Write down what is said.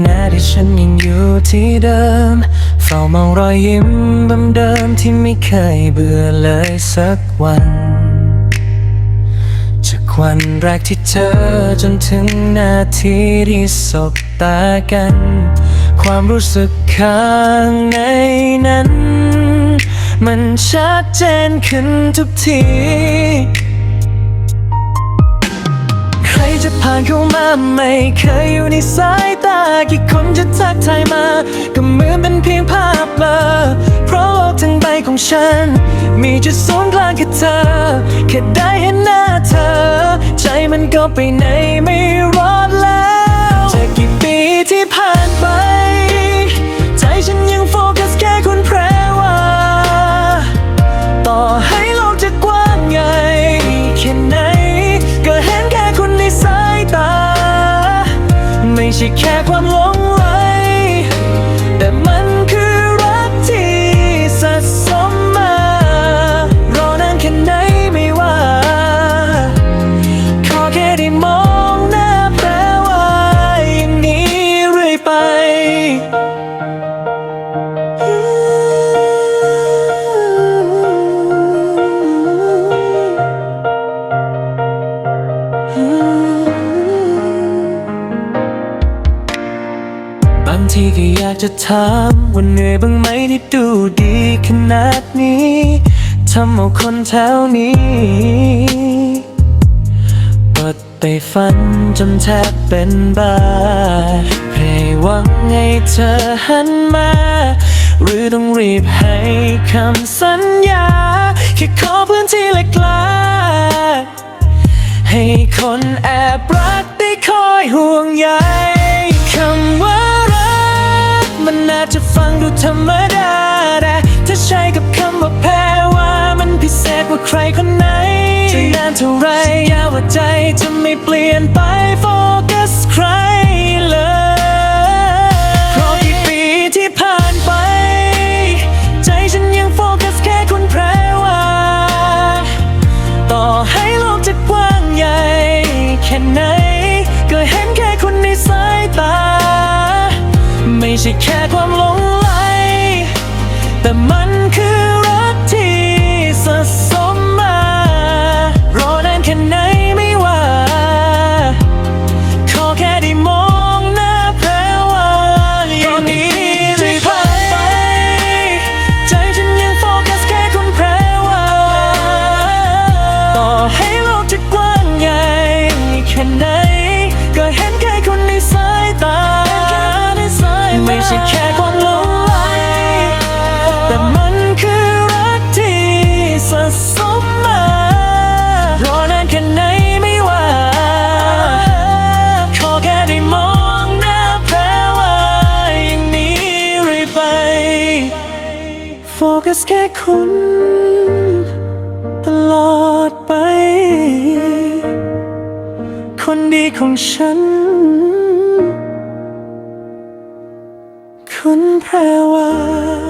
แน่ที่ฉันยังอยู่ที่เดิม เฝ้ามองรอยยิ้มเดิมๆที่ไม่เคยเบื่อเลยสักวันจากวันแรกที่เธอจนถึงนาทีที่สบตากัน ความรู้สึกข้างในนั้น มันชัดเจนขึ้นทุกทีใครจะผ่านเข้ามาไม่เคยอยู่ในสาย จะทักทายมา ก็เหมือนเป็นเพียงภาพเบลอเพราะโลกทั้งใบของฉัน มีจุดศูนย์กลางแค่เธอ แค่ได้เห็นหน้าเธอ ใจมันก็ไปไหนไม่รอดแล้วจะกี่ปีที่ผ่านไป ใจฉันยังโฟกัสแค่คุณแพรว่าต่อให้โลกจะกว้างใหญ่แค่ไหน ก็เห็นแค่คุณในสายตา ไม่ใช่แค่ความหลงไหล ทีก็อยากจะถามว่าเหนื่อยบ้างไหมที่ดูดีขนาดนี้ทำเอาคนแถวนี้ปิดไปฝันจนแทบเป็นบ้าเพรหวังให้เธอหันมา หรือต้องรีบให้คำสัญญา แค่ขอพื้นที่เล็กๆให้คนแอบรักได้คอยห่วงใย จจะฟังดูธรรมดาแต่ถ้าใช้กับคำว่าแพ้ว่ามันพิเศษกว่าใครคนไหนจะนานเท่าไรยาวว่าใจจะไม่เปลี่ยนไป ไม่ใช่แค่ความหลง กัสแค่คุณ ตลอดไป คนดีของฉัน คุณแพรว่า